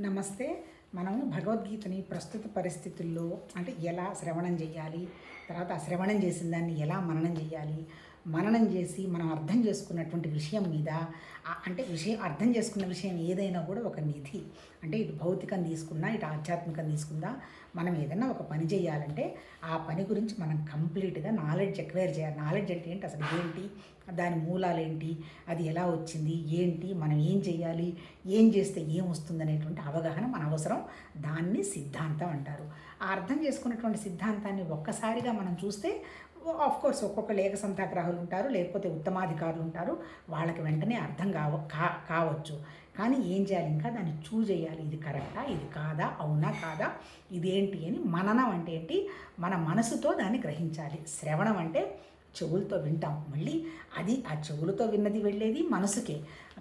నమస్తే. మనం భగవద్గీతని ప్రస్తుత పరిస్థితుల్లో అంటే ఎలా శ్రవణం చేయాలి తర్వాత ఆ శ్రవణం చేసిన దాన్ని ఎలా మననం చేయాలి మననం చేసి మనం అర్థం చేసుకున్నటువంటి విషయం మీద అంటే విషయం అర్థం చేసుకున్న విషయం ఏదైనా కూడా ఒక నిధి. అంటే ఇటు భౌతికం తీసుకున్నా ఇటు ఆధ్యాత్మికం తీసుకుందా మనం ఏదైనా ఒక పని చేయాలంటే ఆ పని గురించి మనం కంప్లీట్గా నాలెడ్జ్ ఎక్వైర్ చేయాలి. నాలెడ్జ్ అంటే ఏంటి? అసలు ఏంటి? దాని మూలాలు ఏంటి? అది ఎలా వచ్చింది? ఏంటి? మనం ఏం చేయాలి? ఏం చేస్తే ఏం వస్తుంది అనేటువంటి అవగాహన మన అవసరం. దాన్ని సిద్ధాంతం అంటారు. ఆ అర్థం చేసుకున్నటువంటి సిద్ధాంతాన్ని ఒక్కసారిగా మనం చూస్తే ఆఫ్ కోర్స్ ఒక్కొక్క లేఖ సంతాగ్రాహులు ఉంటారు లేకపోతే ఉత్తమాధికారులు ఉంటారు. వాళ్ళకి వెంటనే అర్థం కావ కా కావచ్చు. కానీ ఏం చేయాలి? ఇంకా దాన్ని చూజ్ చేయాలి. ఇది కరెక్టా ఇది కాదా? అవునా? కాదా? ఇదేంటి అని మననం అంటే ఏంటి? మన మనసుతో దాన్ని గ్రహించాలి. శ్రవణం అంటే చెవులతో వింటాం. మళ్ళీ అది ఆ చెవులతో విన్నది వెళ్ళేది మనసుకే.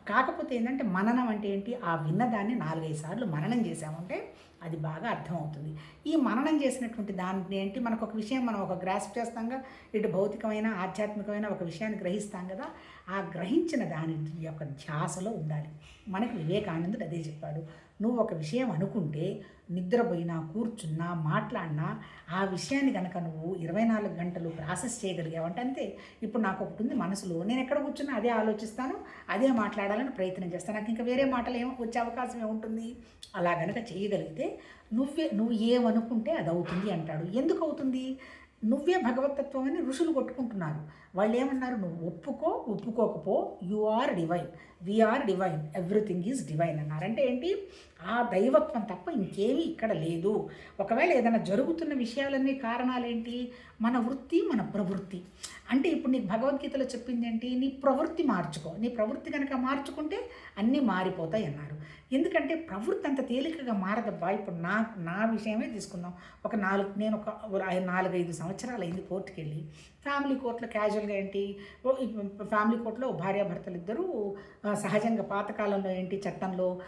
కాకపోతే ఏంటంటే మననం అంటే ఏంటి? ఆ విన్నదాన్ని నాలుగైదు సార్లు మననం చేసామంటే అది బాగా అర్థమవుతుంది. ఈ మననం చేసినటువంటి దాన్ని ఏంటి? మనకు ఒక విషయం మనం ఒక గ్రాస్ప్ చేస్తాంగా ఇటు భౌతికమైన ఆధ్యాత్మికమైన ఒక విషయాన్ని గ్రహిస్తాం కదా ఆ గ్రహించిన దాని యొక్క ధ్యాసలో ఉండాలి. మనకి వివేకానందుడు అదే చెప్పాడు. నువ్వు ఒక విషయం అనుకుంటే నిద్రపోయినా కూర్చున్నా మాట్లాడినా ఆ విషయాన్ని కనుక నువ్వు ఇరవై నాలుగు గంటలు ప్రాసెస్ చేయగలిగావంటే అంతే. ఇప్పుడు నాకు ఒకటి ఉంది మనసులో. నేను ఎక్కడ కూర్చున్నా అదే ఆలోచిస్తాను అదే మాట్లాడాలని ప్రయత్నం చేస్తాను నాకు ఇంకా వేరే మాటలు ఏమో వచ్చే అవకాశం ఏముంటుంది? అలా కనుక చేయగలిగితే నువ్వే నువ్వు ఏమనుకుంటే అది అవుతుంది అంటాడు. ఎందుకు అవుతుంది? నువ్వే భగవతత్వం అని ఋషులు కొట్టుకుంటున్నారు. వాళ్ళు ఏమన్నారు నువ్వు ఒప్పుకో ఒప్పుకోకపో you are divine we are divine everything is divine అన్నారు. అంటే ఏంటి? ఆ దైవత్వం తప్ప ఇంకేమీ ఇక్కడ లేదు. ఒకవేళ ఏదైనా జరుగుతున్న విషయాలన్నీ కారణాలేంటి? మన వృత్తి మన ప్రవృత్తి. అంటే ఇప్పుడు నీకు భగవద్గీతలో చెప్పింది ఏంటి? నీ ప్రవృత్తి మార్చుకో. నీ ప్రవృత్తి కనుక మార్చుకుంటే అన్నీ మారిపోతాయి అన్నారు. ఎందుకంటే ప్రవృత్తి అంత తేలికగా మారదబ్బా. ఇప్పుడు నా నా విషయమే తీసుకుందాం. ఒక నాలుగు నేను ఒక నాలుగైదు సంవత్సరాలు అయింది కోర్టుకెళ్ళి. ఫ్యామిలీ కోర్టులో క్యాజువల్గా ఏంటి? ఫ్యామిలీ కోర్టులో భార్యాభర్తలు ఇద్దరూ సహజంగా పాతకాలంలో ఏంటి చట్టంలో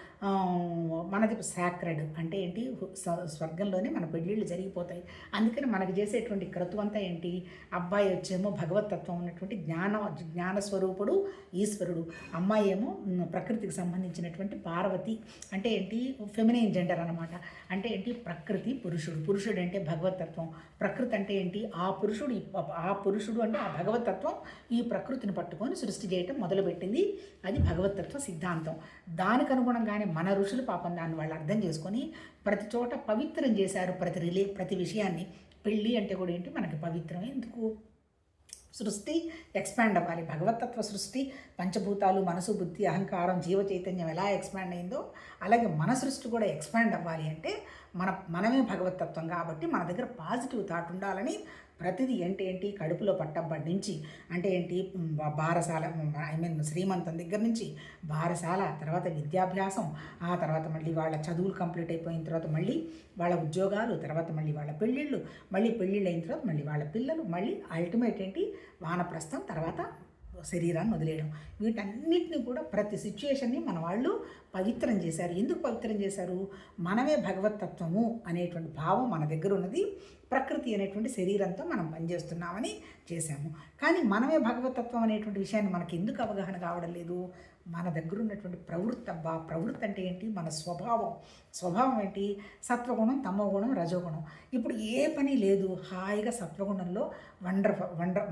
మనది సాక్రెడ్ అంటే ఏంటి? స్వ- స్వర్గంలోనే మన పెళ్ళిళ్ళు జరిగిపోతాయి. అందుకని మనకు చేసేటువంటి క్రతువు అంతా ఏంటి? అబ్బాయి వచ్చేమో భగవతత్వం ఉన్నటువంటి జ్ఞాన జ్ఞాన స్వరూపుడు ఈశ్వరుడు. అమ్మాయి ఏమో ప్రకృతికి సంబంధించినటువంటి పార్వతి. అంటే ఏంటి? ఫెమినైన్ జెండర్ అనమాట అంటే ఏంటి? ప్రకృతి పురుషుడు. పురుషుడు అంటే భగవతత్వం. ప్రకృతి అంటే ఏంటి? ఆ పురుషుడు ఆ పురుషుడు అంటే ఆ భగవతత్వం ఈ ప్రకృతిని పట్టుకొని సృష్టి చేయటం మొదలుపెట్టింది. అది భగవతత్వ సిద్ధాంతం. దానికి అనుగుణంగానే మన ఋషులు పాపం దాన్ని వాళ్ళు అర్థం చేసుకొని ప్రతి చోట పవిత్రం చేశారు ప్రతి రిలే ప్రతి విషయాన్ని. పెళ్ళి అంటే కూడా ఏంటి? మనకి పవిత్రమే ఎందుకు? సృష్టి ఎక్స్పాండ్ అవ్వాలి. భగవతత్వ సృష్టి పంచభూతాలు మనసు బుద్ధి అహంకారం జీవ చైతన్యం ఎలా ఎక్స్పాండ్ అయిందో అలాగే మన సృష్టి కూడా ఎక్స్పాండ్ అవ్వాలి అంటే మన మనమే భగవతత్వం కాబట్టి మన దగ్గర పాజిటివ్ థాట్ ఉండాలని ప్రతిదీ ఏంటి ఏంటి కడుపులో పట్టబ్బడి నుంచి అంటే ఏంటి ఉమ్, బారసాల ఐ మీన్ శ్రీమంతం దగ్గర నుంచి బారసాల తర్వాత విద్యాభ్యాసం ఆ తర్వాత మళ్ళీ వాళ్ళ చదువులు కంప్లీట్ అయిపోయిన తర్వాత మళ్ళీ వాళ్ళ ఉద్యోగాలు తర్వాత మళ్ళీ వాళ్ళ పెళ్ళిళ్ళు మళ్ళీ పెళ్ళిళ్ళు అయిన తర్వాత మళ్ళీ వాళ్ళ పిల్లలు మళ్ళీ అల్టిమేట్ ఏంటి వానప్రస్థం తర్వాత శరీరాన్ని వదిలేయడం. వీటన్నిటిని కూడా ప్రతి సిచ్యుయేషన్ని మన వాళ్ళు పవిత్రం చేశారు. ఎందుకు పవిత్రం చేశారు? మనమే భగవతత్వము అనేటువంటి భావం మన దగ్గర ఉన్నది. ప్రకృతి అనేటువంటి శరీరంతో మనం పనిచేస్తున్నామని చేశాము. కానీ మనమే భగవతత్వం అనేటువంటి విషయాన్ని మనకి ఎందుకు అవగాహన కావడం లేదు? మన దగ్గర ఉన్నటువంటి ప్రవృత్తి అబ్బా ప్రవృత్తి అంటే ఏంటి? మన స్వభావం. స్వభావం ఏంటి? సత్వగుణం తమోగుణం రజోగుణం. ఇప్పుడు ఏ పని లేదు. హాయిగా సత్వగుణంలో వండర్ వండర్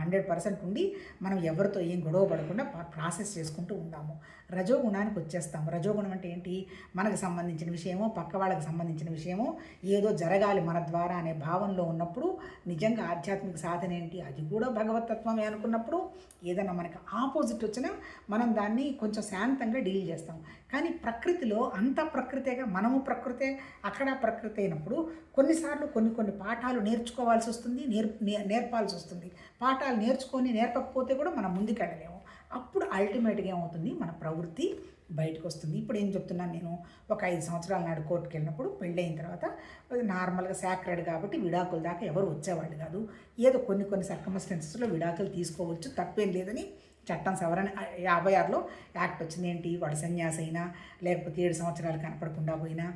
హండ్రెడ్ పర్సెంట్ ఉండి మనం ఎవరితో ఏం గొడవ పడకుండా ప్రాసెస్ చేసుకుంటూ ఉందాము. రజోగుణానికి వచ్చేస్తాము. రజోగుణం అంటే ఏంటి? మనకు సంబంధించిన విషయమో పక్క వాళ్ళకి సంబంధించిన విషయమో ఏదో జరగాలి మన ద్వారా అనే భావంలో ఉన్నప్పుడు నిజంగా ఆధ్యాత్మిక సాధన ఏంటి? అది కూడా భగవతత్వమే అనుకున్నప్పుడు ఏదైనా మనకి ఆపోజిట్ వచ్చినా మనం దాన్ని కొంచెం శాంతంగా డీల్ చేస్తాం కానీ ప్రకృతిలో అంత ప్రకృతేగా మనము ప్రకృతే అక్కడ ప్రకృతి అయినప్పుడు కొన్నిసార్లు కొన్ని కొన్ని పాఠాలు నేర్చుకోవాల్సి వస్తుంది నేర్ నే- నేర్పాల్సి వస్తుంది. పాఠాలు నేర్చుకొని నేర్పకపోతే కూడా మనం ముందుకెళ్ళలేము. అప్పుడు అల్టిమేట్గా ఏమవుతుంది? మన ప్రవృత్తి బయటకు వస్తుంది ఇప్పుడు ఏం చెప్తున్నాను నేను? ఒక ఐదు సంవత్సరాల నాడు కోర్టుకి వెళ్ళినప్పుడు పెళ్ళైన తర్వాత నార్మల్గా సాక్రెడ్ కాబట్టి విడాకుల దాకా ఎవరు వచ్చేవాళ్ళు కాదు. ఏదో కొన్ని కొన్ని సర్కమస్టెన్సెస్లో విడాకులు తీసుకోవచ్చు. తప్పేం లేదని చట్టం సవరణ యాభై ఆరులో యాక్ట్ వచ్చింది. ఏంటి? వాడు సన్యాసి అయినా లేకపోతే ఏడు సంవత్సరాలు కనపడకుండా పోయినా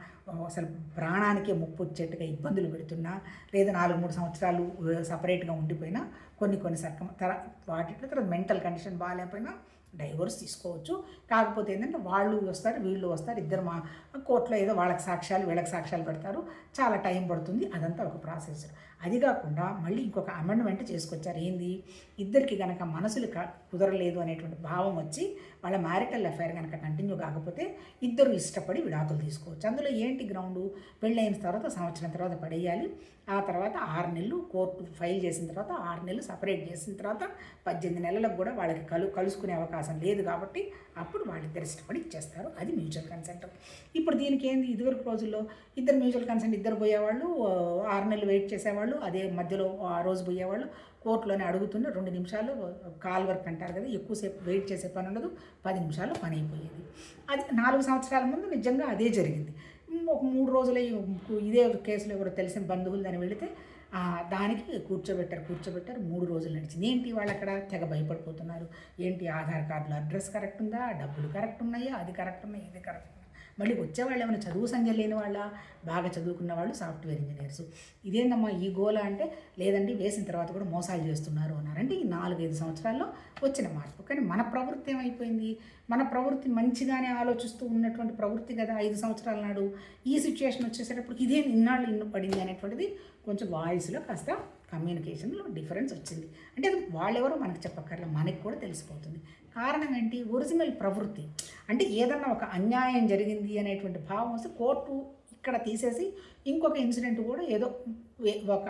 అసలు ప్రాణానికే ముప్పు వచ్చేట్టుగా ఇబ్బందులు పెడుతున్నా లేదా నాలుగు మూడు సంవత్సరాలు సపరేట్గా ఉండిపోయినా కొన్ని కొన్ని సర్కం తర వాటిలో తర్వాత మెంటల్ కండిషన్ బాగాలేకపోయినా డైవోర్స్ తీసుకోవచ్చు. కాకపోతే ఏంటంటే వాళ్ళు వస్తారు వీళ్ళు వస్తారు ఇద్దరు మా కోర్టులో ఏదో వాళ్ళకి సాక్ష్యాలు వీళ్ళకి సాక్ష్యాలు పెడతారు. చాలా టైం పడుతుంది. అదంతా ఒక ప్రాసెస్. అది కాకుండా మళ్ళీ ఇంకొక అమెండ్మెంట్ చేసుకొచ్చారు. ఏంది? ఇద్దరికి గనక మనసులు క- కుదరలేదు అనేటువంటి భావం వచ్చి వాళ్ళ మ్యారిటల్ అఫైర్ కనుక కంటిన్యూ కాకపోతే ఇద్దరు ఇష్టపడి విడాకులు తీసుకోవచ్చు. అందులో ఏంటి గ్రౌండ్ పెళ్ళైన తర్వాత సంవత్సరం తర్వాత పడేయాలి. ఆ తర్వాత ఆరు నెలలు కోర్టు ఫైల్ చేసిన తర్వాత ఆరు నెలలు సపరేట్ చేసిన తర్వాత పద్దెనిమిది నెలలకు కూడా వాళ్ళకి కలు కలుసుకునే అవకాశం లేదు కాబట్టి అప్పుడు వాళ్ళిద్దరు ఇష్టపడి ఇచ్చేస్తారు. అది మ్యూచువల్ కన్సెంట్ ఇప్పుడు దీనికి ఏంది? ఇదివరకు రోజుల్లో ఇద్దరు మ్యూచువల్ కన్సెంట్ ఇద్దరు పోయేవాళ్ళు ఆరు నెలలు వెయిట్ చేసేవాళ్ళు అదే మధ్యలో ఆ రోజు పోయేవాళ్ళు కోర్టులోనే అడుగుతున్న రెండు నిమిషాలు కాల్ వర్క్ అంటారు కదా ఎక్కువసేపు వెయిట్ చేసే పని ఉండదు. పది నిమిషాలు పని అయిపోయేది. అది నాలుగు సంవత్సరాల ముందు నిజంగా అదే జరిగింది. ఒక మూడు రోజులు ఇదే కేసులో కూడా తెలిసిన బంధువులు దాన్ని వెళితే దానికి కూర్చోబెట్టారు కూర్చోబెట్టారు. మూడు రోజులు నడిచింది. ఏంటి వాళ్ళు అక్కడ తెగ భయపడిపోతున్నారు? ఏంటి ఆధార్ కార్డులో అడ్రస్ కరెక్ట్ ఉందా? డబ్బులు కరెక్ట్ ఉన్నాయా? అది కరెక్ట్ ఉన్నాయి? ఇది కరెక్ట్ మళ్ళీ వచ్చేవాళ్ళు ఏమైనా చదువు సంఖ్య లేని వాళ్ళ బాగా చదువుకున్న వాళ్ళు సాఫ్ట్వేర్ ఇంజనీర్స్. ఇదేందమ్మా ఈ గోల అంటే లేదండి వేసిన తర్వాత కూడా మోసాలు చేస్తున్నారు అన్నారంటే ఈ నాలుగైదు సంవత్సరాల్లో వచ్చిన మార్పు. కానీ మన ప్రవృత్తి ఏమైపోయింది? మన ప్రవృత్తి మంచిగానే ఆలోచిస్తూ ఉన్నటువంటి ప్రవృత్తి కదా ఐదు సంవత్సరాల నాడు. ఈ సిచ్యుయేషన్ వచ్చేసేటప్పుడు ఇదే ఇన్నాళ్ళు ఇన్ను పడింది అనేటువంటిది కొంచెం వాయిస్లో కాస్త కమ్యూనికేషన్లో డిఫరెన్స్ వచ్చింది. అంటే అది వాళ్ళెవరో మనకు చెప్పక్కర్లే మనకి కూడా తెలిసిపోతుంది. కారణం ఏంటి? ఒరిజినల్ ప్రవృత్తి. అంటే ఏదన్నా ఒక అన్యాయం జరిగింది అనేటువంటి భావం వస్తే కోర్టు ఇక్కడ తీసేసి ఇంకొక ఇన్సిడెంట్ కూడా ఏదో ఒక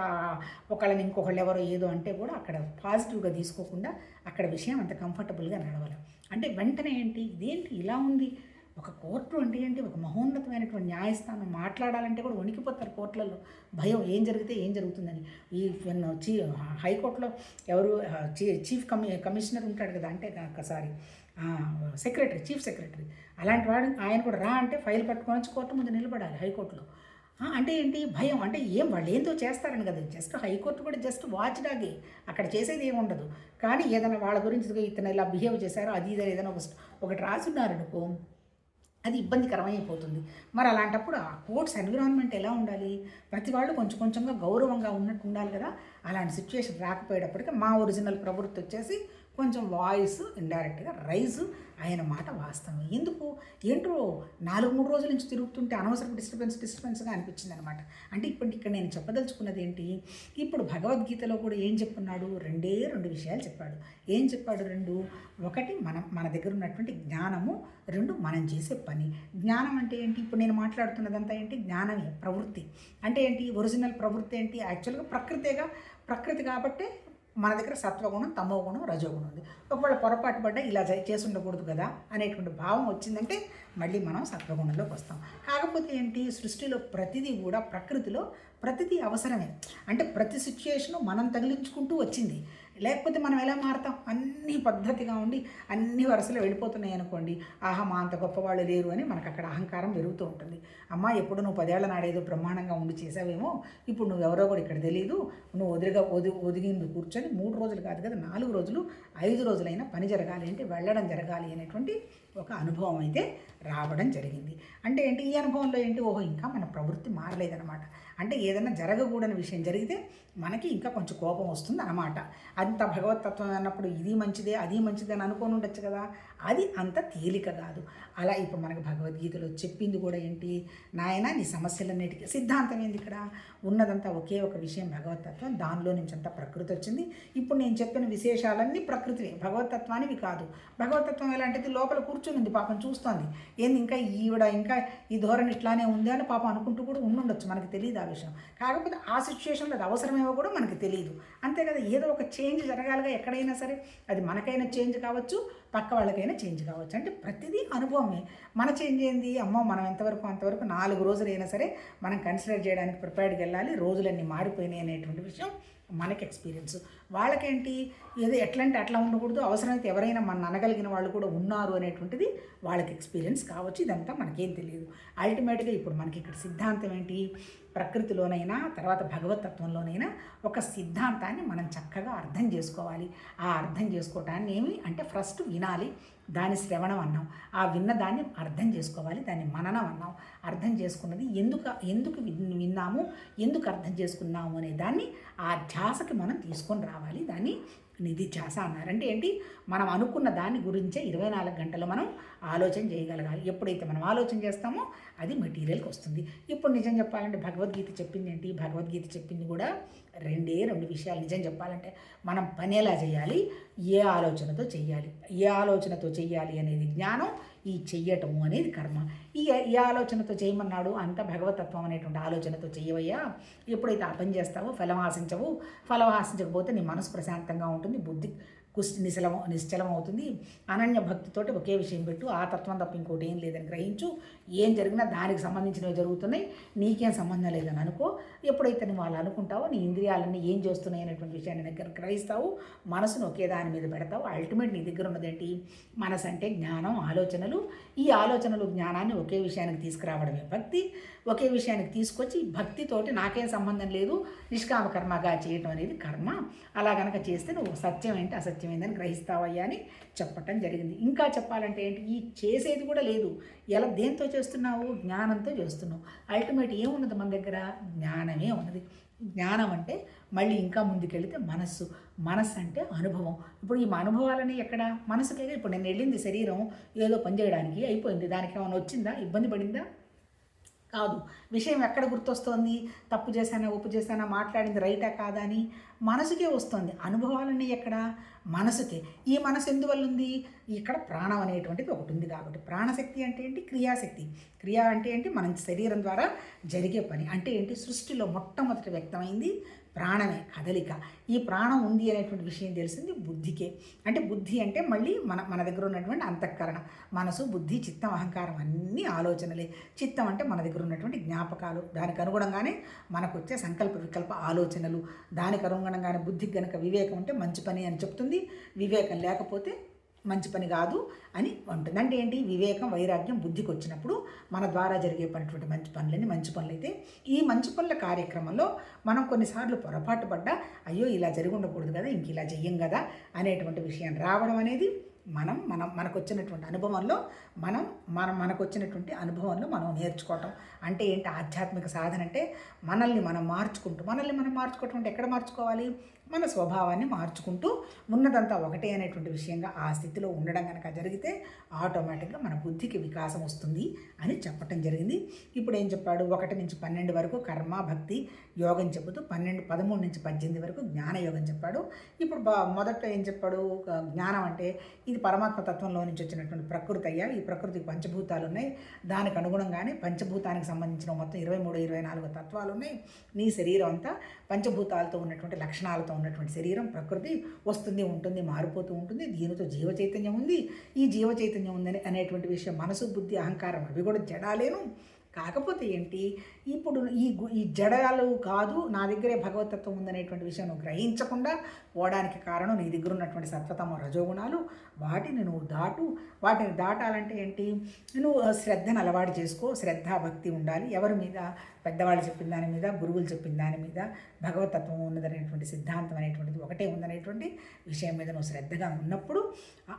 ఒకళ్ళని ఇంకొకళ్ళు ఎవరో ఏదో అంటే కూడా అక్కడ పాజిటివ్గా తీసుకోకుండా అక్కడ విషయం అంత కంఫర్టబుల్గా నడవాలి. అంటే వెంటనే ఏంటి? ఇదేంటి? ఇలా ఉంది. ఒక కోర్టు అంటే ఏంటి ఒక మహోన్నతమైనటువంటి న్యాయస్థానం మాట్లాడాలంటే కూడా వణికిపోతారు కోర్టులలో. భయం ఏం జరిగితే ఏం జరుగుతుందని. ఈ చీ హైకోర్టులో ఎవరు చీ- చీఫ్ కమి కమిషనర్ ఉంటాడు కదా అంటే ఒకసారి సెక్రటరీ చీఫ్ సెక్రటరీ. అలాంటి వాడు ఆయన కూడా రా అంటే ఫైల్ పట్టుకొని వచ్చి కోర్టు ముందు నిలబడాలి హైకోర్టులో. అంటే ఏంటి? భయం. అంటే ఏం వాళ్ళు ఏందో చేస్తారని కదా. జస్ట్ హైకోర్టు కూడా జస్ట్ వాచ్ డాగే. అక్కడ చేసేది ఏమి ఉండదు. కానీ ఏదైనా వాళ్ళ గురించి ఇతను ఇలా బిహేవ్ చేశారో అది ఇది ఏదైనా ఒక ఒకటి రాసున్నారనుకో అది ఇబ్బందికరమైపోతుంది. మరి అలాంటప్పుడు ఆ కోర్ట్స్ ఎన్విరాన్మెంట్ ఎలా ఉండాలి? ప్రతి వాళ్ళు కొంచెం కొంచెంగా గౌరవంగా ఉన్నట్టు ఉండాలి కదా? అలాంటి సిచ్యువేషన్ రాకపోయేటప్పటికి మా ఒరిజినల్ ప్రవృత్తి వచ్చేసి కొంచెం వాయిస్ ఇండైరెక్ట్గా రైజ్ ఆయన మాట వాస్తవం. ఎందుకు? ఏంటో నాలుగు మూడు రోజుల నుంచి తిరుగుతుంటే అనవసరం డిస్టర్బెన్స్ డిస్టర్బెన్స్గా అనిపించింది అనమాట అంటే ఇప్పుడు ఇక్కడ నేను చెప్పదలుచుకున్నది ఏంటి? ఇప్పుడు భగవద్గీతలో కూడా ఏం చెప్పున్నాడు? రెండే రెండు విషయాలు చెప్పాడు. ఏం చెప్పాడు రెండు? ఒకటి మనం మన దగ్గర ఉన్నటువంటి జ్ఞానము రెండు మనం చేసే పని. జ్ఞానం అంటే ఏంటి? ఇప్పుడు నేను మాట్లాడుతున్నదంతా ఏంటి? జ్ఞానమే ప్రవృత్తి. అంటే ఏంటి? ఒరిజినల్ ప్రవృత్తి ఏంటి? యాక్చువల్గా ప్రకృతిగా ప్రకృతి కాబట్టే మన దగ్గర సత్వగుణం తమోగుణం రజోగుణం ఉంది. ఒకవేళ పొరపాటు పడ్డా ఇలా చేసి ఉండకూడదు కదా అనేటువంటి భావం వచ్చిందంటే మళ్ళీ మనం సత్వగుణంలోకి వస్తాం. కాకపోతే ఏంటి? సృష్టిలో ప్రతిదీ కూడా ప్రకృతిలో ప్రతిదీ అవసరమే. అంటే ప్రతి సిచ్యుయేషను మనం తగిలించుకుంటూ వచ్చింది. లేకపోతే మనం ఎలా మారుతాం? అన్ని పద్ధతిగా ఉండి అన్ని వరుసలు వెళ్ళిపోతున్నాయి అనుకోండి ఆహా మా అంత గొప్పవాళ్ళు లేరు అని మనకు అక్కడ అహంకారం పెరుగుతూ ఉంటుంది. అమ్మ ఎప్పుడు నువ్వు పదేళ్ళ నాడేదో బ్రహ్మాండంగా ఉండి చేసావేమో ఇప్పుడు నువ్వు ఎవరో కూడా ఇక్కడ తెలియదు నువ్వు ఒదిరిగా ఒది ఒదిగింది కూర్చొని మూడు రోజులు కాదు కదా నాలుగు రోజులు ఐదు రోజులైనా పని జరగాలి అంటే వెళ్ళడం జరగాలి అనేటువంటి ఒక అనుభవం అయితే రావడం జరిగింది. అంటే ఏంటి ఈ అనుభవంలో ఏంటి ఓహో ఇంకా మన ప్రవృత్తి మారలేదనమాట అంటే ఏదైనా జరగకూడని విషయం జరిగితే మనకి ఇంకా కొంచెం కోపం వస్తుంది అన్నమాట అంత భగవతత్వం అన్నప్పుడు ఇది మంచిదే అది మంచిదే అని అనుకొని ఉండొచ్చు కదా. అది అంత తేలిక కాదు. అలా ఇప్పుడు మనకు భగవద్గీతలో చెప్పింది కూడా ఏంటి? నాయన నీ సమస్యలన్నిటికీ సిద్ధాంతం ఏంది ఇక్కడ? ఉన్నదంతా ఒకే ఒక విషయం భగవతత్వం. దానిలో నుంచి అంతా ప్రకృతి వచ్చింది. ఇప్పుడు నేను చెప్పిన విశేషాలన్నీ ప్రకృతివే. భగవతత్వానివి కాదు. భగవతత్వం ఎలాంటిది? లోపల కూర్చుని ఉంది. పాపం చూస్తోంది. ఏంది ఇంకా ఈవిడ ఇంకా ఈ ధోరణి ఇట్లానే ఉంది అని పాపం అనుకుంటూ కూడా ఉండుండొచ్చు మనకు తెలియదు ఆ విషయం. కాకపోతే ఆ సిచ్యువేషన్లో అది అవసరమేమో కూడా మనకు తెలియదు. అంతే కదా? ఏదో ఒక చేంజ్ జరగాలిగా ఎక్కడైనా సరే. అది మనకైనా చేంజ్ కావచ్చు. పక్క వాళ్ళకైనా చేంజ్ కావచ్చు. అంటే ప్రతిదీ అనుభవమే. మన చేంజ్ ఏంది? అమ్మో మనం ఎంతవరకు అంతవరకు నాలుగు రోజులు అయినా సరే మనం కన్సిడర్ చేయడానికి ప్రిపేర్డ్కి వెళ్ళాలి. రోజులన్నీ మారిపోయినాయి అనేటువంటి విషయం మనకి ఎక్స్పీరియన్స్ వాళ్ళకేంటి? ఏదో ఎట్లా అంటే అట్లా ఉండకూడదు. అవసరమైతే ఎవరైనా మన అనగలిగిన వాళ్ళు కూడా ఉన్నారు అనేటువంటిది వాళ్ళకి ఎక్స్పీరియన్స్ కావచ్చు. ఇదంతా మనకేం తెలియదు. అల్టిమేట్గా ఇప్పుడు మనకి ఇక్కడ సిద్ధాంతం ఏంటి? ప్రకృతిలోనైనా తర్వాత భగవతత్వంలోనైనా ఒక సిద్ధాంతాన్ని మనం చక్కగా అర్థం చేసుకోవాలి. ఆ అర్థం చేసుకోవటాన్ని ఏమి అంటే ఫస్ట్ వినాలి దాని శ్రవణం అన్నాం. ఆ విన్న దాన్ని అర్థం చేసుకోవాలి దాన్ని మననం అన్నాం. అర్థం చేసుకున్నది ఎందుకు ఎందుకు విన్- విన్నాము ఎందుకు అర్థం చేసుకున్నాము అనే దాన్ని ఆ ధ్యాసకి మనం తీసుకొని రావాలి. దాన్ని నిధి ధ్యాస అన్నారు. అంటే ఏంటి? మనం అనుకున్న దాని గురించే ఇరవై నాలుగు గంటలు మనం ఆలోచన చేయగలగాలి. ఎప్పుడైతే మనం ఆలోచన చేస్తామో అది మెటీరియల్కి వస్తుంది. ఇప్పుడు నిజం చెప్పాలంటే భగవద్గీత చెప్పింది ఏంటి? భగవద్గీత చెప్పింది కూడా రెండే రెండు విషయాలు నిజం చెప్పాలంటే మనం పని ఎలా చేయాలి? ఏ ఆలోచనతో చేయాలి? ఏ ఆలోచనతో చేయాలి అనేది జ్ఞానం ఈ చెయ్యటము అనేది కర్మ. ఈ ఈ ఆలోచనతో చేయమన్నాడు అంత భగవతత్వం అనేటువంటి ఆలోచనతో చెయ్యవయ్యా. ఎప్పుడైతే ఆ పని చేస్తావో ఫలం ఆశించవు ఫలం ఆశించకపోతే నీ మనసు ప్రశాంతంగా ఉంటుంది బుద్ధి కుస్ నిశలం నిశ్చలం అవుతుంది అనన్య భక్తితోటి ఒకే విషయం పెట్టు. ఆ తత్వం తప్ప ఇంకోటి ఏం లేదని గ్రహించు. ఏం జరిగినా దానికి సంబంధించినవి జరుగుతున్నాయి. నీకేం సంబంధం లేదని అనుకో. ఎప్పుడైతే నువ్వు అలా అనుకుంటావో నీ ఇంద్రియాలన్నీ ఏం చేస్తున్నాయి అనేటువంటి విషయాన్ని దగ్గర గ్రహిస్తావు. మనసును ఒకే దాని మీద పెడతావు. అల్టిమేట్ నీ దగ్గర ఉన్నదేంటి మనసు అంటే జ్ఞానం ఆలోచనలు. ఈ ఆలోచనలు జ్ఞానాన్ని ఒకే విషయానికి తీసుకురావడమే భక్తి. ఒకే విషయానికి తీసుకొచ్చి భక్తితోటి నాకేం సంబంధం లేదు నిష్కామ కర్మగా చేయటం అనేది కర్మ. అలా గనక చేస్తే నువ్వు సత్యం ఏంటి అసత్యం ఏంటని గ్రహిస్తావయ్యా అని చెప్పటం జరిగింది. ఇంకా చెప్పాలంటే ఏంటి ఈ చేసేది కూడా లేదు. ఎలా దేంతో చేస్తున్నావు? జ్ఞానంతో చేస్తున్నావు. అల్టిమేట్ ఏమున్నది మన దగ్గర? జ్ఞానమే ఉన్నది. జ్ఞానం అంటే మళ్ళీ ఇంకా ముందుకెళ్తే మనస్సు. మనస్సు అంటే అనుభవం. ఇప్పుడు ఈ అనుభవాలని ఎక్కడ? మనసుకే ఇప్పుడు నేను వెళ్ళింది శరీరం ఏదో పనిచేయడానికి అయిపోయింది. దానికి ఏమైనా వచ్చిందా? ఇబ్బంది పడిందా? కాదు. విషయం ఎక్కడ గుర్తొస్తోంది? తప్పు చేశానా ఉప్పు చేశానా మాట్లాడింది రైటా కాదా అని మనసుకే వస్తుంది. అనుభవాలన్నీ ఎక్కడ? మనసుకే. ఈ మనసు ఎందువల్ల ఉంది? ఇక్కడ ప్రాణం అనేటువంటిది ఒకటి ఉంది కాబట్టి. ప్రాణశక్తి అంటే ఏంటి? క్రియాశక్తి. క్రియా అంటే ఏంటి? మన శరీరం ద్వారా జరిగే పని. అంటే ఏంటి? సృష్టిలో మొట్టమొదటి వ్యక్తమైంది ప్రాణమే కదలిక. ఈ ప్రాణం ఉంది అనేటువంటి విషయం తెలిసింది బుద్ధికే. అంటే బుద్ధి అంటే మళ్ళీ మన మన దగ్గర ఉన్నటువంటి అంతఃకరణ. మనసు బుద్ధి చిత్తం అహంకారం అన్నీ ఆలోచనలే. చిత్తం అంటే మన దగ్గర ఉన్నటువంటి జ్ఞాపకాలు. దానికి అనుగుణంగానే మనకు వచ్చే సంకల్ప వికల్ప ఆలోచనలు. దానికి అనుగుణంగానే బుద్ధికి గనక వివేకం ఉంటే మంచి పని అని చెప్తుంది. వివేకం లేకపోతే మంచి పని కాదు అని ఉంటుంది అంటే ఏంటి? వివేకం వైరాగ్యం బుద్ధికి వచ్చినప్పుడు మన ద్వారా జరిగే పనిటువంటి మంచి పనులని మంచి పనులు అయితే ఈ మంచి పనుల కార్యక్రమంలో మనం కొన్నిసార్లు పొరపాటు పడ్డా అయ్యో ఇలా జరిగి ఉండకూడదు కదా ఇంక ఇలా చెయ్యం కదా అనేటువంటి విషయం రావడం అనేది మనం మనం మనకు వచ్చినటువంటి అనుభవంలో మనం మనం మనకు వచ్చినటువంటి అనుభవంలో మనం నేర్చుకోవటం. అంటే ఏంటి? ఆధ్యాత్మిక సాధన అంటే మనల్ని మనం మార్చుకుంటూ మనల్ని మనం మార్చుకోవటం అంటే ఎక్కడ మార్చుకోవాలి? మన స్వభావాన్ని మార్చుకుంటూ ఉన్నదంతా ఒకటే అనేటువంటి విషయంగా ఆ స్థితిలో ఉండడం కనుక జరిగితే ఆటోమేటిక్గా మన బుద్ధికి వికాసం వస్తుంది అని చెప్పటం జరిగింది. ఇప్పుడు ఏం చెప్పాడు? ఒకటి నుంచి పన్నెండు వరకు కర్మ భక్తి యోగం చెబుతూ పన్నెండు పదమూడు నుంచి పద్దెనిమిది వరకు జ్ఞాన యోగం చెప్పాడు. ఇప్పుడు బా మొదట ఏం చెప్పాడు? జ్ఞానం అంటే ఇది పరమాత్మ తత్వంలో నుంచి వచ్చినటువంటి ప్రకృతి అయ్యా. ఈ ప్రకృతికి పంచభూతాలు ఉన్నాయి. దానికి అనుగుణంగానే పంచభూతానికి సంబంధించిన మొత్తం ఇరవై మూడు ఇరవై నాలుగు తత్వాలు ఉన్నాయి. నీ శరీరం అంతా పంచభూతాలతో ఉన్నటువంటి లక్షణాలతో ఉన్నటువంటి శరీరం ప్రకృతి వస్తుంది ఉంటుంది మారిపోతూ ఉంటుంది. దీనితో జీవ చైతన్యం ఉంది. ఈ జీవ చైతన్యం ఉందని అనేటువంటి విషయం మనసు బుద్ధి అహంకారం అవి కూడా జడాలేను. కాకపోతే ఏంటి? ఇప్పుడు ఈ ఈ జడాలు కాదు నా దగ్గరే భగవతత్వం ఉందనేటువంటి విషయం గ్రహించకుండా పోవడానికి కారణం నీ దగ్గర ఉన్నటువంటి సత్వతమ రజోగుణాలు. వాటిని నువ్వు దాటు. వాటిని దాటాలంటే ఏంటి? నువ్వు శ్రద్ధను అలవాటు చేసుకో. శ్రద్ధ భక్తి ఉండాలి. ఎవరి మీద పెద్దవాళ్ళు చెప్పిన దాని మీద గురువులు చెప్పిన దాని మీద భగవతత్వం ఉన్నదనేటువంటి సిద్ధాంతం అనేటువంటిది ఒకటే ఉందనేటువంటి విషయం మీద నువ్వు శ్రద్ధగా ఉన్నప్పుడు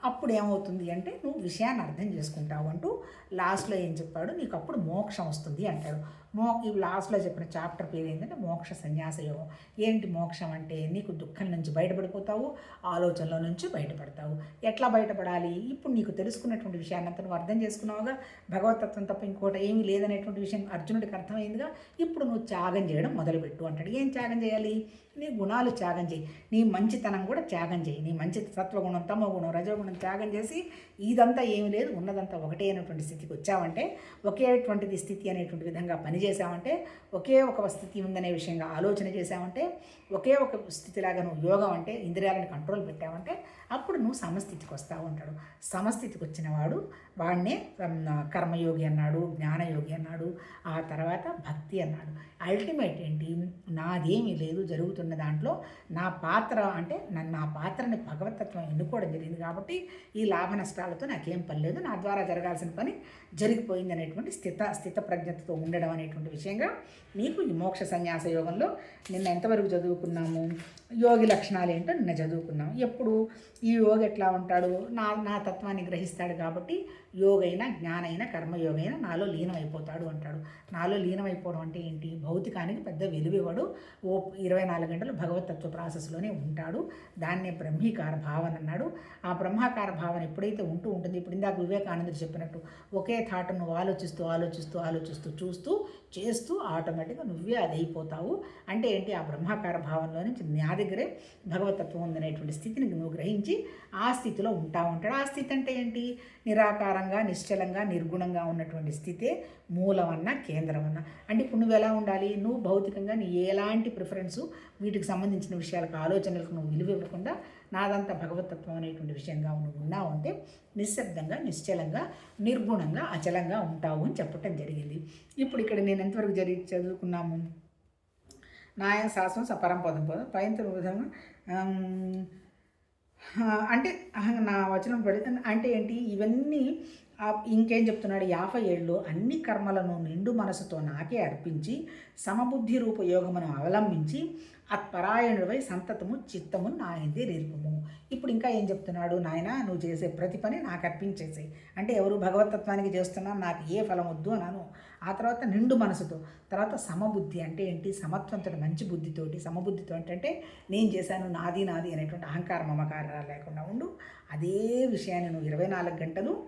అప్పుడు ఏమవుతుంది అంటే నువ్వు విషయాన్ని అర్థం చేసుకుంటావు అంటూ లాస్ట్లో ఏం చెప్పాడు? నీకు అప్పుడు మోక్షం వస్తుంది అంటాడు. మో ఈ లాస్ట్లో చెప్పిన చాప్టర్ పేరు ఏంటంటే మోక్ష సన్యాస యోగం ఏంటి మోక్షం అంటే? నీకు దుఃఖం నుంచి బయటపడిపోతావు ఆలోచనలో నుంచి బయటపడతావు. ఎట్లా బయటపడాలి? ఇప్పుడు నీకు తెలుసుకున్నటువంటి విషయాన్ని అంతా నువ్వు అర్థం చేసుకున్నావుగా. భగవతత్వం తప్ప ఇంకోటి ఏమీ లేదనేటువంటి విషయం అర్జునుడికి అర్థమైందిగా. ఇప్పుడు నువ్వు త్యాగం చేయడం మొదలుపెట్టు అంటాడు. ఏం త్యాగం చేయాలి? నీ గుణాలు త్యాగం చేయి. నీ మంచితనం కూడా త్యాగం చేయి. నీ మంచి సత్వగుణం తమోగుణం రజోగుణం త్యాగం చేసి ఇదంతా ఏమీ లేదు. ఉన్నదంతా ఒకటే అనేటువంటి స్థితికి వచ్చావంటే ఒకేటువంటిది స్థితి అనేటువంటి విధంగా పనిచేసామంటే ఒకే ఒక స్థితి ఉందనే విషయంగా ఆలోచన చేసామంటే ఒకే ఒక స్థితిలాగా నువ్వు యోగం అంటే ఇంద్రియాలను కంట్రోల్ పెట్టావంటే అప్పుడు నువ్వు సమస్థితికి వస్తావు అంటాడు. సమస్థితికి వచ్చిన వాడు వాడినే కర్మయోగి అన్నాడు జ్ఞానయోగి అన్నాడు ఆ తర్వాత భక్తి అన్నాడు. అల్టిమేట్ ఏంటి? నాదేమీ లేదు జరుగుతున్న దాంట్లో నా పాత్ర అంటే నన్ను నా పాత్రని భగవతత్వం ఎన్నుకోవడం జరిగింది కాబట్టి ఈ లాభ నష్టాలతో నాకేం పని లేదు నా ద్వారా జరగాల్సిన పని జరిగిపోయింది అనేటువంటి స్థిత స్థిత ప్రజ్ఞతతో ఉండడం అనేటువంటి విషయంగా మీకు ఈ మోక్ష సన్యాస యోగంలో నిన్న ఎంతవరకు చదువుకున్నాము? యోగి లక్షణాలు ఏంటో నిన్న చదువుకున్నాము. ఎప్పుడు? ఈ యోగి ఎట్లా ఉంటాడు? నా నా తత్వాన్ని గ్రహిస్తాడు కాబట్టి యోగైన జ్ఞానైన కర్మయోగైన నాలో లీనమైపోతాడు అంటాడు. నాలో లీనమైపోవడం అంటే ఏంటి? భౌతికానికి పెద్ద విలువివ్వడు ఓ ఇరవై నాలుగు గంటలు భగవతత్వ ప్రాసెస్లోనే ఉంటాడు. దాన్నే బ్రహ్మీకార భావన అన్నాడు. ఆ బ్రహ్మాకార భావన ఎప్పుడైతే ఉంటూ ఉంటుంది ఇప్పుడు ఇందాక వివేకానందుడు చెప్పినట్టు ఒకే థాట్ నువ్వు ఆలోచిస్తూ ఆలోచిస్తూ ఆలోచిస్తూ చూస్తూ చేస్తూ ఆటోమేటిక్గా నువ్వే అది అయిపోతావు అంటే ఏంటి? ఆ బ్రహ్మాకార భావనలో నుంచి నా దగ్గరే భగవతత్వం ఉందనేటువంటి స్థితిని నువ్వు గ్రహించి ఆ స్థితిలో ఉంటా ఉంటాడు ఆ స్థితి అంటే ఏంటి? నిరాకార నిరాకారంగా నిశ్చలంగా నిర్గుణంగా ఉన్నటువంటి స్థితే మూలమన్నా కేంద్రమన్న. అంటే ఇప్పుడు నువ్వు ఎలా ఉండాలి? నువ్వు భౌతికంగా నీ ఎలాంటి ప్రిఫరెన్సు వీటికి సంబంధించిన విషయాలకు ఆలోచనలకు నువ్వు విలువ ఇవ్వకుండా నాదంతా భగవతత్వం అనేటువంటి విషయంగా నువ్వు ఉన్నావు అంటే నిశ్శబ్దంగా నిశ్చలంగా నిర్గుణంగా అచలంగా ఉంటావు అని చెప్పటం జరిగింది. ఇప్పుడు ఇక్కడ నేను ఎంతవరకు జరిగి చదువుకున్నాము? నాయ శాస్త్రం సపరం పదం పదం పైన విధంగా అంటే నా వచనం పడి అంటే ఏంటి? ఇవన్నీ ఇంకేం చెప్తున్నాడు? యాభై ఏళ్ళు అన్ని కర్మలను నిండు మనసుతో నాకే అర్పించి సమబుద్ధి రూప యోగమును అవలంబించి అత్పరాయణుడిపై సంతతము చిత్తము నా ఎందే ఇప్పుడు ఇంకా ఏం చెప్తున్నాడు? నాయన నువ్వు చేసే ప్రతి పని నాకు అర్పించేసే అంటే ఎవరు భగవతత్వానికి చేస్తున్నా నాకు ఏ ఫలం వద్దు అన్నాను ఆ తర్వాత నిండు మనసుతో తర్వాత సమబుద్ధి అంటే ఏంటి? సమత్వంతో మంచి బుద్ధితోటి. సమబుద్ధితో అంటే నేను చేశాను నాది నాది అనేటువంటి అహంకార మమకారాలు లేకుండా ఉండు. అదే విషయాన్ని నువ్వు ఇరవై నాలుగు గంటలు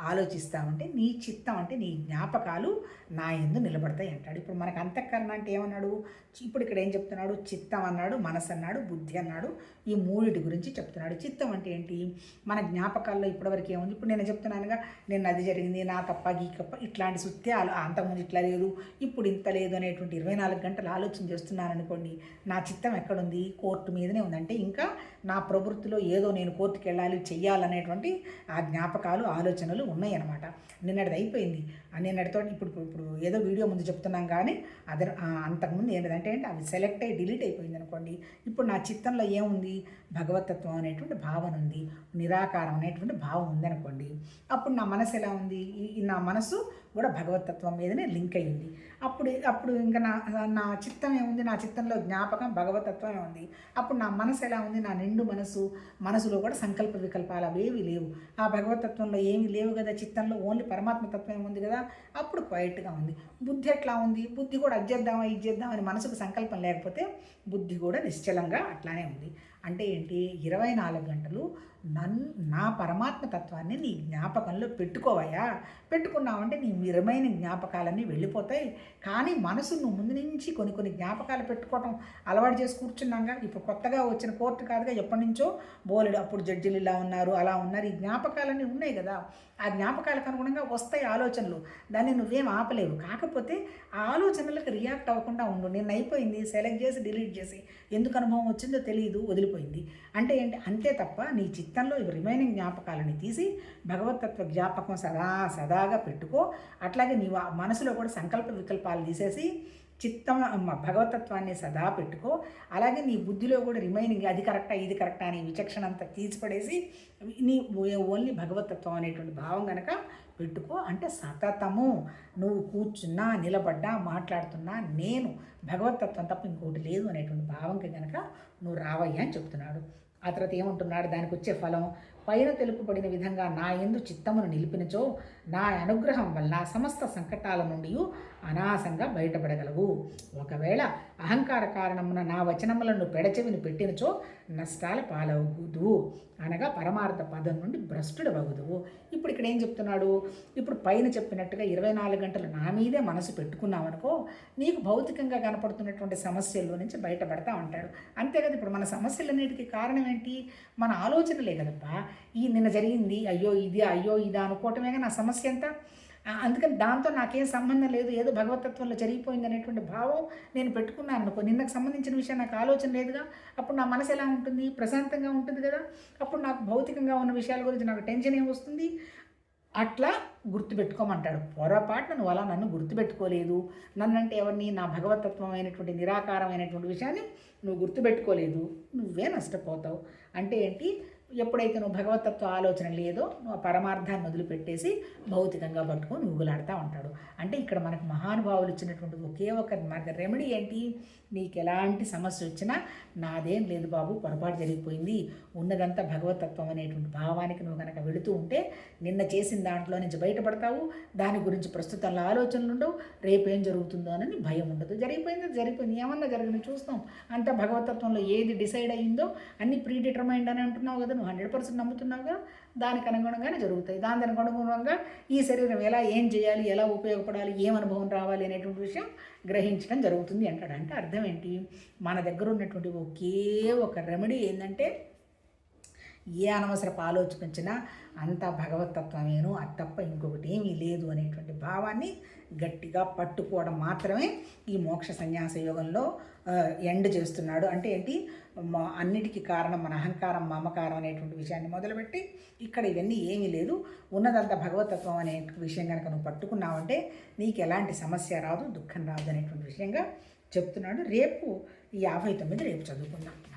ఆలోచిస్తామంటే నీ చిత్తం అంటే నీ జ్ఞాపకాలు నా ఎందు నిలబడతాయి అంటాడు. ఇప్పుడు మనకు అంతఃకరణ అంటే ఏమన్నాడు? ఇప్పుడు ఇక్కడ ఏం చెప్తున్నాడు? చిత్తం అన్నాడు మనసు అన్నాడు బుద్ధి అన్నాడు ఈ మూడిటి గురించి చెప్తున్నాడు. చిత్తం అంటే ఏంటి? మన జ్ఞాపకాల్లో ఇప్పటివరకు ఏముంది? ఇప్పుడు నేను చెప్తున్నానుగా నేను అది జరిగింది నా తప్ప గీ కప్ప ఇట్లాంటి సుత్యాలు అంతకుముందు ఇట్లా లేదు ఇప్పుడు ఇంత లేదు అనేటువంటి ఇరవై నాలుగు గంటలు ఆలోచన చేస్తున్నాను అనుకోండి నా చిత్తం ఎక్కడుంది? కోర్టు మీదనే ఉందంటే ఇంకా నా ప్రవృత్తిలో ఏదో నేను కోర్టుకి వెళ్ళాలి చెయ్యాలనేటువంటి ఆ జ్ఞాపకాలు ఆలోచనలు ఉన్నాయి ఉన్నాయన్నమాట. నిన్నటిది అయిపోయింది. నిన్నటితో ఇప్పుడు ఇప్పుడు ఏదో వీడియో ముందు చెప్తున్నాం కానీ అదర్ ఆ అంతకుముందు ఏంటంటే అంటే అవి సెలెక్ట్ అయ్యి డిలీట్ అయిపోయింది అనుకోండి ఇప్పుడు నా చిత్తంలో ఏముంది? భగవతత్వం అనేటువంటి భావన ఉంది. నిరాకారం అనేటువంటి భావం ఉంది అనుకోండి. అప్పుడు నా మనసు ఎలా ఉంది? ఈ నా మనసు కూడా భగవతత్వం మీదనే లింక్ అయ్యింది. అప్పుడు అప్పుడు ఇంకా నా నా చిత్తం ఏముంది? నా చిత్తంలో జ్ఞాపకం భగవతత్వమే ఉంది. అప్పుడు నా మనసు ఎలా ఉంది? నా నిండు మనసు మనసులో కూడా సంకల్ప వికల్పాలు అవేవి లేవు. ఆ భగవతత్వంలో ఏమీ లేవు కదా? చిత్తంలో ఓన్లీ పరమాత్మ తత్వం ఉంది కదా? అప్పుడు క్వైట్గా ఉంది. బుద్ధి ఎట్లా ఉంది? బుద్ధి కూడా అజ్జేద్దామా చేద్దామా ఇది మనసుకు సంకల్పం లేకపోతే బుద్ధి కూడా నిశ్చలంగా అట్లానే ఉంది. అంటే ఏంటి? ఇరవై నాలుగు గంటలు నన్ను నా పరమాత్మ తత్వాన్ని నీ జ్ఞాపకంలో పెట్టుకోవయ్యా. పెట్టుకున్నావంటే నీ మిరమైన జ్ఞాపకాలన్నీ వెళ్ళిపోతాయి. కానీ మనసు నువ్వు ముందు నుంచి కొన్ని కొన్ని జ్ఞాపకాలు పెట్టుకోవటం అలవాటు చేసి కూర్చున్నాగా. ఇప్పుడు కొత్తగా వచ్చిన కోర్టు కాదుగా ఎప్పటి నుంచో బోలెడు అప్పుడు జడ్జిలు ఇలా ఉన్నారు అలా ఉన్నారు. ఈ జ్ఞాపకాలన్నీ ఉన్నాయి కదా. ఆ జ్ఞాపకాలకు అనుగుణంగా వస్తాయి ఆలోచనలు. దాన్ని నువ్వేం ఆపలేవు. కాకపోతే ఆ ఆలోచనలకు రియాక్ట్ అవ్వకుండా ఉండు. నేను అయిపోయింది సెలెక్ట్ చేసి డిలీట్ చేసి. ఎందుకు అనుభవం వచ్చిందో తెలియదు వదిలిపోయింది. అంటే ఏంటి? అంతే తప్ప నీ చిత్తంలో ఇవి రిమైనింగ్ జ్ఞాపకాలని తీసి భగవతత్వ జ్ఞాపకం సదా సదాగా పెట్టుకో. అట్లాగే నీ వా- మనసులో కూడా సంకల్ప వికల్పాలు తీసేసి చిత్తం భగవతత్వాన్ని సదా పెట్టుకో. అలాగే నీ బుద్ధిలో కూడా రిమైనింగ్ అది కరెక్టా ఇది కరెక్టా అని విచక్షణ అంతా తీసిపడేసి నీ ఓన్లీ భగవతత్వం అనేటువంటి భావం కనుక పెట్టుకో. అంటే సతతము. నువ్వు కూర్చున్నా నిలబడ్డా మాట్లాడుతున్నా నేను భగవతత్వం తప్ప ఇంకోటి లేదు అనేటువంటి భావంకి కనుక నువ్వు రావయ్యా అని చెప్తున్నాడు. ఆ తర్వాత ఏమంటున్నాడు దానికి వచ్చే ఫలం. పైన తెలుపబడిన విధంగా నా ఎందు చిత్తమును నిలిపినచో నా అనుగ్రహం వల్ల సమస్త సంకటాల నుండి అనాసంగా బయటపడగలవు. ఒకవేళ అహంకార కారణమున నా వచనములను పెడచెవిని పెట్టినచో నష్టాల పాలవుదు అనగా పరమార్థ పదం నుండి భ్రష్టుడు వగుదువు ఇప్పుడు ఇక్కడ ఏం చెప్తున్నాడు? ఇప్పుడు పైన చెప్పినట్టుగా ఇరవై నాలుగు గంటలు నా మీదే మనసు పెట్టుకున్నావనుకో నీకు భౌతికంగా కనపడుతున్నటువంటి సమస్యల్లో నుంచి బయటపడతా ఉంటాడు. అంతే కదా ఇప్పుడు మన సమస్యలన్నిటికీ కారణం ఏంటి? మన ఆలోచనలే కదప్పా. ఈ నిన్న జరిగింది అయ్యో ఇది అయ్యో ఇది అనుకోవటమేగా నా సమస్య అంతా? అందుకని దాంతో నాకేం సంబంధం లేదు. ఏదో భగవతత్వంలో జరిగిపోయింది అనేటువంటి భావం నేను పెట్టుకున్నాను అనుకో. నిన్నకు సంబంధించిన విషయం నాకు ఆలోచన లేదుగా. అప్పుడు నా మనసు ఎలా ఉంటుంది? ప్రశాంతంగా ఉంటుంది కదా. అప్పుడు నాకు భౌతికంగా ఉన్న విషయాల గురించి నాకు టెన్షన్ ఏం వస్తుంది? అట్లా గుర్తుపెట్టుకోమంటాడు. పొరపాటున నువ్వు అలా నన్ను గుర్తుపెట్టుకోలేదు. నన్నంటే ఎవరిని? నా భగవతత్వమైనటువంటి నిరాకారమైనటువంటి విషయాన్ని నువ్వు గుర్తుపెట్టుకోలేదు. నువ్వే నష్టపోతావు. అంటే ఏంటి? ఎప్పుడైతే నువ్వు భగవతత్వ ఆలోచన లేదో నువ్వు ఆ పరమార్థాన్ని వదిలిపెట్టేసి భౌతికంగా పట్టుకొని ఊగులాడుతూ ఉంటాడు. అంటే ఇక్కడ మనకు మహానుభావులు ఇచ్చినటువంటి ఒకే ఒక మనకి రెమెడీ ఏంటి? నీకు ఎలాంటి సమస్య వచ్చినా నాదేం లేదు బాబు పొరపాటు జరిగిపోయింది. ఉన్నదంతా భగవతత్వం అనేటువంటి భావానికి నువ్వు కనుక వెళుతూ ఉంటే నిన్న చేసిన దాంట్లో నుంచి బయటపడతావు. దాని గురించి ప్రస్తుతంలో ఆలోచనలు ఉండవు. రేపేం జరుగుతుందో అని భయం ఉండదు. జరిగిపోయింది జరిగిపోయింది. ఏమన్నా జరగని చూస్తాం. అంతా భగవతత్వంలో ఏది డిసైడ్ అయ్యిందో అన్ని ప్రీ డిటర్మైండ్ అని అంటున్నావు కదా నువ్వు హండ్రెడ్ పర్సెంట్ నమ్ముతున్నావుగా దానికి అనుగుణంగానే జరుగుతాయి. దానికి అనుగుణంగా ఈ శరీరం ఎలా ఏం చేయాలి ఎలా ఉపయోగపడాలి ఏం అనుభవం రావాలి అనేటువంటి విషయం గ్రహించడం జరుగుతుంది అంటాడు. అంటే అర్థం ఏంటి? మన దగ్గర ఉన్నటువంటి ఒకే ఒక రెమెడీ ఏంటంటే ఏ అనవసరపు ఆలోచించినా అంతా భగవతత్వమేను అది తప్ప ఇంకొకటి ఏమీ లేదు అనేటువంటి భావాన్ని గట్టిగా పట్టుకోవడం మాత్రమే ఈ మోక్ష సన్యాస యోగంలో ఎండ్ చేస్తున్నాడు. అంటే ఏంటి? అన్నిటికీ కారణం మన అహంకారం మమకారం అనేటువంటి విషయాన్ని మొదలుపెట్టి ఇక్కడ ఇవన్నీ ఏమీ లేదు. ఉన్నదంతా భగవతత్వం అనే విషయం కనుక నువ్వు పట్టుకున్నావంటే నీకు ఎలాంటి సమస్య రాదు దుఃఖం రాదు అనేటువంటి విషయంగా చెప్తున్నాడు. రేపు ఈ యాభై తొమ్మిది రేపు చదువుకుందాం.